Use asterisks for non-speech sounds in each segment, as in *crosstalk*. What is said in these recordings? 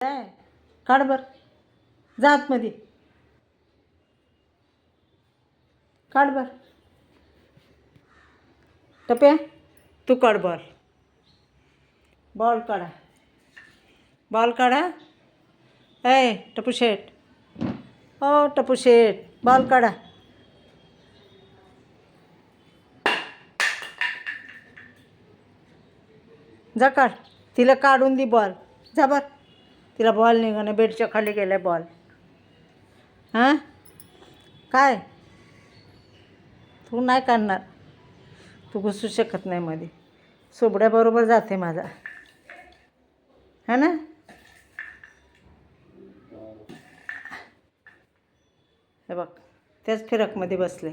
काय काढ बर. जा आतमध्ये. काढ बर. टप्या. तू काढ बॉल. बॉल काढा. बॉल काढा. ए टपू शेट. ओ टपू शेट. बॉल काढा. जा काढ. तिला काढून दे बॉल. जा बर. तिला बॉल निघणं बेडच्या खाली गेलाय बॉल हां? काय? तू नाही काढणार. तू घुसू शकत नाही मध्ये सोबड्याबरोबर जाते माझा. है ना? हे बघ त्याच फिरकमध्ये बसले.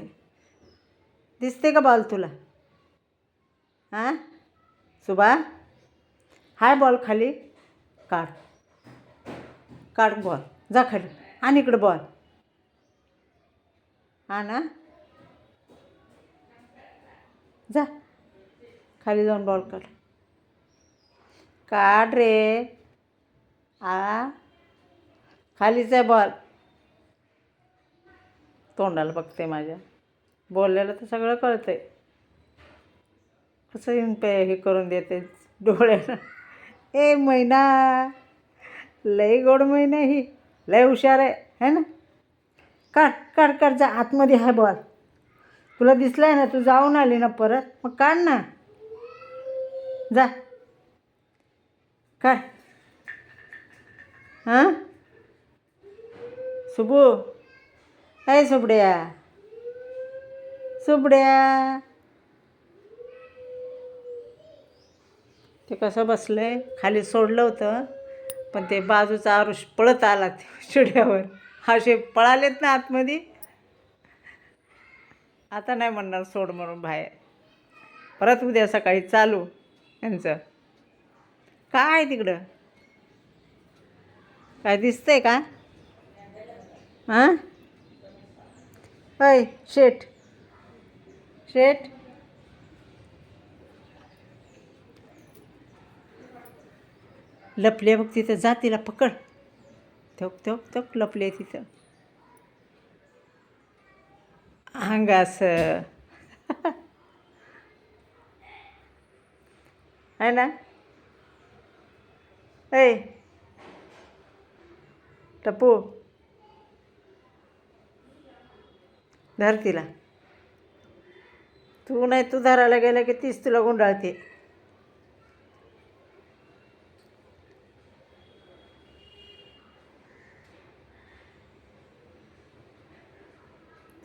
दिसते का बॉल तुला? हां? सुबा हाय बॉल खाली. काढ. काढ बॉल. जा खाली. आणि इकडं बॉल. आणा ना जा. खाली जाऊन बॉल काढ. काढ रे. आ. खालीच आहे बॉल. तोंडाला बघते माझ्या. बोललेलं तर सगळं कळतंय. कसं येऊन पे हे करून देते डोळ्याला ए मैना. लय गोड नाही ही. लय हुशार आहे है ना? काढ काढ काढ जा आतमध्ये आहे बॉल तुला दिसलाय ना तू जाऊन आली ना परत मग काढ ना. जा. काढ. हां? सुबू. काय सुबड्या. सुबड्या. ते कसं बसलं आहे खाली सोडलं होतं. पण ते बाजूचा आरुष पळत आला ते चिड्यावर. असे पळालेत ना आतमध्ये. आता नाही म्हणणार सोड म्हणून बाहेर. परत उद्या सकाळी चालू यांचं काय तिकडं? काय दिसतंय का? हां? होय शेठ. शेठ? लपले बघ तिथं जा तिला पकड. थोक थोक थोक लपले तिथं. अंगास आहे *laughs* ना? ऐ टपू. धर तिला. तू नाही तू धरायला गेला की तीच तुला गुंडाळते.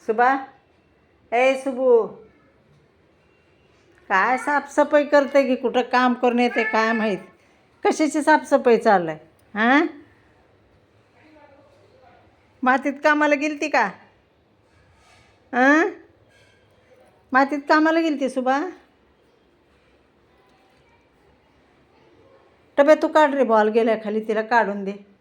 सुबा. ए सुबू. काय साफसफाई करते की कुठं काम करून येते काय माहीत? कशाची साफसफाई चाललं आहे हां? मातीत कामाला गेलती का? हां? मातीत कामाला गेलती सुबा? टब्या तू काढ रे बॉल गेल्या खाली तिला काढून दे.